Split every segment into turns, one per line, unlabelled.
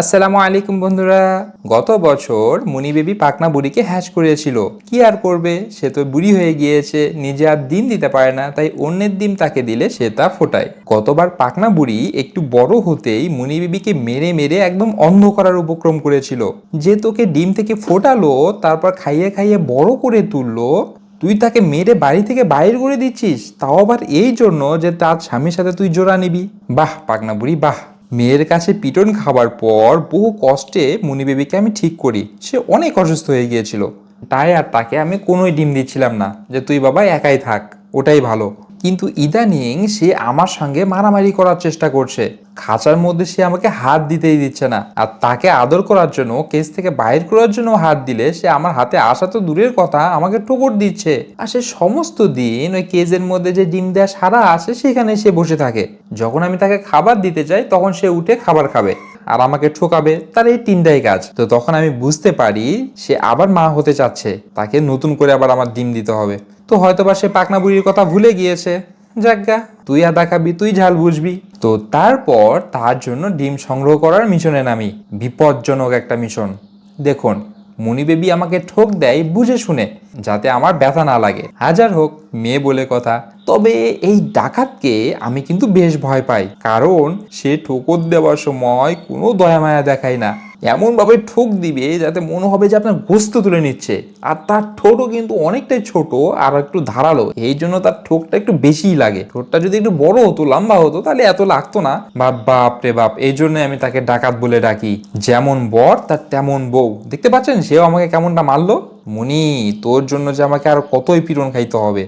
আসসালামু আলাইকুম বন্ধুরা। গত বছর মুনি বেবি পাকনা বুড়িকে হ্যাচ করিয়েছিল। কি আর করবে? সে তো বুড়ি হয়ে গিয়েছে, নিজে আর ডিম দিতে পারে না, তাই অন্যের ডিম তাকে দিলে সে তা ফোটায়। গতবার পাকনা বুড়ি একটু বড় হতেই মুনি বেবিকে মেরে মেরে একদম অন্ধ করার উপক্রম করেছিল। যে তোকে ডিম থেকে ফোটালো, তারপর খাইয়ে খাইয়ে বড় করে তুললো, তুই তাকে মেরে বাড়ি থেকে বাইর করে দিচ্ছিস, তাও আবার এই জন্য যে তার স্বামীর সাথে তুই জোড়া নিবি। বাহ, পাকনা বুড়ি, বাহ। মেয়ের কাছে পিটন খাবার পর বহু কষ্টে মুনি বেবিকে আমি ঠিক করি। সে অনেক অসুস্থ হয়ে গিয়েছিল। তাই আর তাকে আমি কোনোই ডিম দিচ্ছিলাম না যে তুই বাবা একাই থাক, ওটাই ভালো। কিন্তু ইদানিং সে আমার সঙ্গে মারামারি করার চেষ্টা করছে। খাঁচার মধ্যে সে আমাকে হাত দিতেই দিচ্ছে না। আর তাকে আদর করার জন্য, কেস থেকে বাইর করার জন্য হাত দিলে সে আমার হাতে আসা তো দূরের কথা, আমাকে ঠোকর দিচ্ছে। আর সে সমস্ত দিন ওই কেজের মধ্যে যে ডিম দেওয়া সারা আছে, সেখানে সে বসে থাকে। যখন আমি তাকে খাবার দিতে চাই তখন সে উঠে খাবার খাবে। আর আমাকে ঠোকাবে, তার এই তিনটাই কাজ। তো তখন আমি বুঝতে পারি সে আবার মা হতে চাচ্ছে, তাকে নতুন করে আবার আমার ডিম দিতে হবে। তো হয়তোবা সে পাকনা বুড়ির কথা ভুলে গিয়েছে। যাজ্ঞা তুই আদা খাবি তুই ঝাল বুঝবি। তো তারপর তার জন্য ডিম সংগ্রহ করার মিশনে নামি। বিপজ্জনক একটা মিশন। দেখুন মুনি বেবি আমাকে ঠোক দেয় বুঝে শুনে, যাতে আমার ব্যথা না লাগে। হাজার হোক, মেয়ে বলে কথা। তবে এই ডাকাতকে আমি কিন্তু বেশ ভয় পাই, কারণ সে ঠোকর দেওয়ার সময় কোনো দয়া মায়া দেখায় না। এমনভাবে ঠোক দিবে যাতে মনে হবে যে আপনার গোস্ত তুলে নিচ্ছে। আর তার ঠোঁটও কিন্তু অনেকটাই ছোট আর একটু ধারালো। এই জন্য তার ঠোকটা একটু বেশিই লাগে। ঠোঁটটা যদি একটু বড় হতো, লম্বা হতো, তাহলে এত লাগতো না। বাপ বাপ রে বাপ, এই জন্য আমি তাকে ডাকাত বলে ডাকি। যেমন বর, তার তেমন বউ। দেখতে পাচ্ছেন? সেও আমাকে কেমনটা মারলো? মুনি, তোর জন্য যে আমাকে আর কতই পীড়ন খাইতে হবে?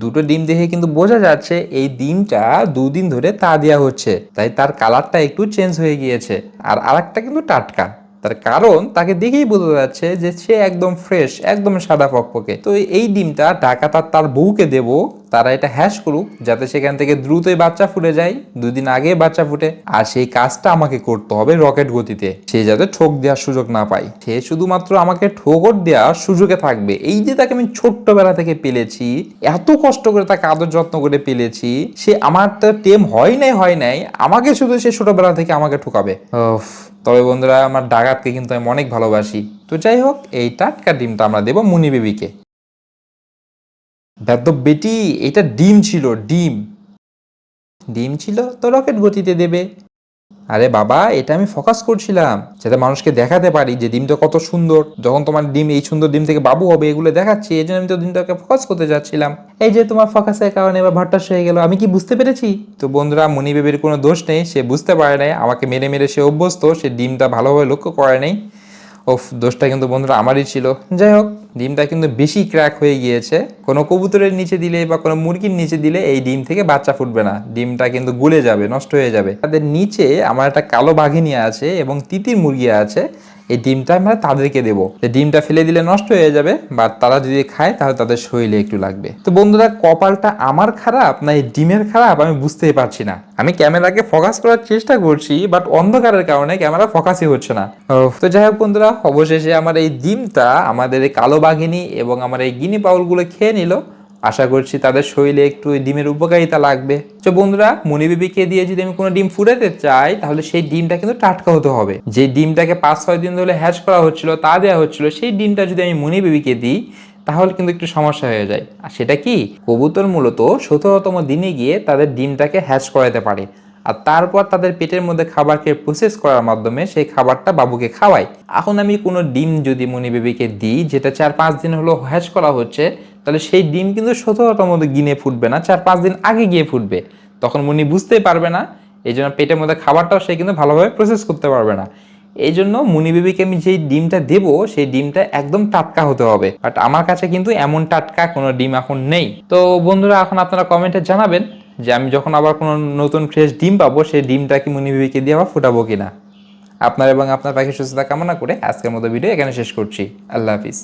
দুটো ডিম দেখে কিন্তু বোঝা যাচ্ছে এই ডিমটা দুদিন ধরে তা দেওয়া হচ্ছে। তাই তার কালারটা একটু চেঞ্জ হয়ে গিয়েছে। আর আরেকটা কিন্তু টাটকা। তার কারণ তাকে দেখেই বোঝা যাচ্ছে যে সে একদম ফ্রেশ একদম সাদা ফকফকে। তো এই ডিমটা ঢাকা তার তার বউকে দেব তারা এটা হ্যাশ করুক যাতে সেখান থেকে দ্রুতই বাচ্চা ফুটে যায়, দুদিন আগে বাচ্চা ফুটে, আর সেই কাজটা আমাকে করতে হবে রকেট গতিতে। সে যাতে ঠোক দেওয়ার সুযোগ না পায়। সে শুধুমাত্র আমাকে ঠোকর দেওয়ার সুযোগে থাকবে। এই যে তাকে আমি ছোট্টবেলা থেকে পেলেছি, এত কষ্ট করে তাকে আদর যত্ন করে পেলেছি, সে আমার তো টেম হয় নাই হয় নাই, আমাকে শুধু সে ছোটবেলা থেকে আমাকে ঠোকাবে। তবে বন্ধুরা, আমার ডাকাতকে কিন্তু আমি অনেক ভালোবাসি। তো যাই হোক, এই টাটকা ডিমটা আমরা দেবো মুনি বেবিকে বেদ্য বেটি, এটা ডিম ছিল, ডিম। ডিম ছিল তো রকেট গতিতে দেবে। আরে বাবা, এটা আমি ফোকাস করছিলাম, যাতে মানুষকে দেখাতে পারি যে ডিমটা কত সুন্দর। যখন তোমার ডিম, এই সুন্দর ডিম থেকে বাবু হবে, এগুলো দেখাচ্ছি, এই জন্য আমি তো ডিমটাকে ফোকাস করতে যাচ্ছিলাম। এই যে তোমার ফোকাসের কারণে এবার ভট্টাস হয়ে গেল, আমি কি বুঝতে পেরেছি? তো বন্ধুরা মনি বেবির কোনো দোষ নেই, সে বুঝতে পারে নাই, আমাকে মেরে মেরে সে অভ্যস্ত, সে ডিমটা ভালোভাবে লক্ষ্য করে নাই। ওফ, দোষটা কিন্তু বন্ধুরা আমারই ছিল। যাই হোক ডিমটা কিন্তু বেশি ক্র্যাক হয়ে গিয়েছে। কোনো কবুতরের নিচে দিলে বা কোনো মুরগির নিচে দিলে এই ডিম থেকে বাচ্চা ফুটবে না। ডিমটা কিন্তু গুলে যাবে, নষ্ট হয়ে যাবে। তাদের নিচে আমার একটা কালো বাঘিনী আছে এবং তিতির মুরগি আছে। এই ডিমটা আমরা তাদেরকে দেবো। ডিমটা ফেলে দিলে নষ্ট হয়ে যাবে, বা তারা যদি খায়, তাহলে তাদের শরীরে একটু লাগবে। তো বন্ধুরা, কপালটা আমার খারাপ না এই ডিমের খারাপ, আমি বুঝতেই পারছি না। আমি ক্যামেরাকে ফোকাস করার চেষ্টা করছি বাট অন্ধকারের কারণে ক্যামেরা ফোকাসই হচ্ছে না। তো যাই হোক বন্ধুরা, অবশেষে আমার এই ডিমটা আমাদের এই কালো বাঘিনী এবং আমার এই গিনি পাউলগুলো খেয়ে নিল। আশা করছি তাদের শরীরে একটু ডিমের উপকারিতা লাগবে। তো বন্ধুরা, মনি বেবিকে দিয়ে যদি আমি কোনো ডিম ফুটাতে চাই, তাহলে সেই ডিমটা কিন্তু টাটকা হতে হবে। যে ডিমটাকে পাঁচ ছয় দিন ধরে হ্যাচ করা হচ্ছিল, তা দেওয়া হচ্ছিল, সেই ডিমটা যদি আমি মনি বেবিকে দিই, তাহলে কিন্তু একটু সমস্যা হয়ে যায়। আর সেটা কি? কবুতর মূলত সতেরোতম দিনে গিয়ে তাদের ডিমটাকে হ্যাচ করাতে পারে। আর তারপর তাদের পেটের মধ্যে খাবারকে প্রসেস করার মাধ্যমে সেই খাবারটা বাবুকে খাওয়ায়। এখন আমি কোনো ডিম যদি মনি বেবিকে দিই, যেটা চার পাঁচ দিন হলো হ্যাচ করা হচ্ছে তাহলে সেই ডিম কিন্তু সতেরোটার মধ্যে গিনে ফুটবে না, চার পাঁচ দিন আগে গিয়ে ফুটবে। তখন মুনি বুঝতেই পারবে না, এই জন্য পেটের মধ্যে খাবারটাও সে কিন্তু ভালোভাবে প্রসেস করতে পারবে না। এই জন্য মুনি বেবিকে আমি যেই ডিমটা দেব, সেই ডিমটা একদম টাটকা হতে হবে। বাট আমার কাছে কিন্তু এমন টাটকা কোনো ডিম এখন নেই। তো বন্ধুরা, এখন আপনারা কমেন্টে জানাবেন যে আমি যখন আবার কোনো নতুন ফ্রেশ ডিম পাবো, সেই ডিমটা কি মুনি বেবিকে দিয়ে আবার ফুটাবো কিনা। আপনার এবং আপনার পাখির সুস্থতা কামনা করে আজকের মতো ভিডিও এখানে শেষ করছি। আল্লাহ হাফিজ।